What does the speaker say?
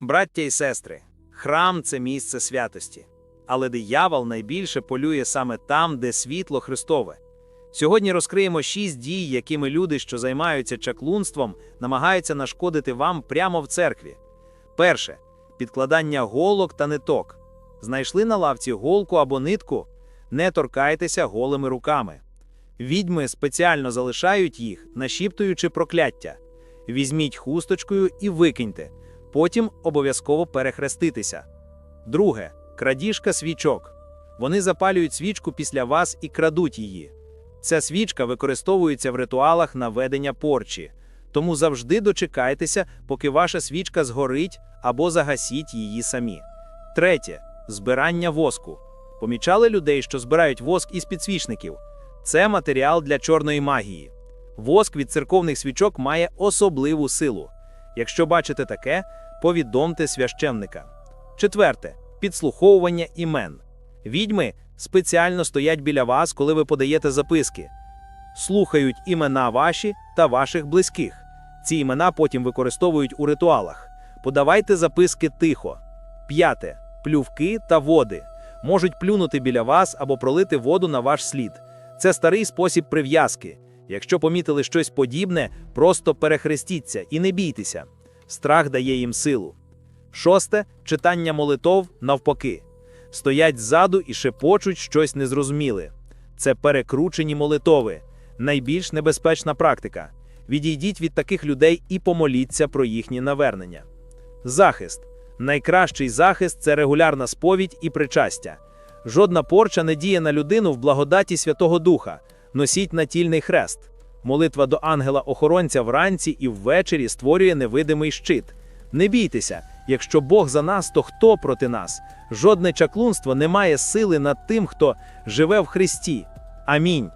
Браття і сестри, храм це місце святості, але диявол найбільше полює саме там, де світло Христове. Сьогодні розкриємо шість дій, якими люди, що займаються чаклунством, намагаються нашкодити вам прямо в церкві. Перше підкладання голок та ниток. Знайшли на лавці голку або нитку, не торкайтеся голими руками. Відьми спеціально залишають їх, нашіптуючи прокляття. Візьміть хусточкою і викиньте. Потім обов'язково перехреститися. Друге крадіжка свічок. Вони запалюють свічку після вас і крадуть її. Ця свічка використовується в ритуалах наведення порчі, тому завжди дочекайтеся, поки ваша свічка згорить або загасіть її самі. Третє збирання воску. Помічали людей, що збирають воск із підсвічників. Це матеріал для чорної магії. Воск від церковних свічок має особливу силу. Якщо бачите таке, повідомте священника. Четверте підслуховування імен. Відьми спеціально стоять біля вас, коли ви подаєте записки. Слухають імена ваші та ваших близьких. Ці імена потім використовують у ритуалах. Подавайте записки тихо. П'яте плювки та води. Можуть плюнути біля вас або пролити воду на ваш слід. Це старий спосіб прив'язки. Якщо помітили щось подібне, просто перехрестіться і не бійтеся. Страх дає їм силу. Шосте читання молитов навпаки. Стоять ззаду і шепочуть щось незрозуміле. Це перекручені молитови, найбільш небезпечна практика. Відійдіть від таких людей і помоліться про їхнє навернення. Захист. Найкращий захист це регулярна сповідь і причастя. Жодна порча не діє на людину в благодаті Святого Духа. Носіть натільний хрест. Молитва до ангела-охоронця вранці і ввечері створює невидимий щит. Не бійтеся, якщо Бог за нас, то хто проти нас? Жодне чаклунство не має сили над тим, хто живе в Христі. Амінь.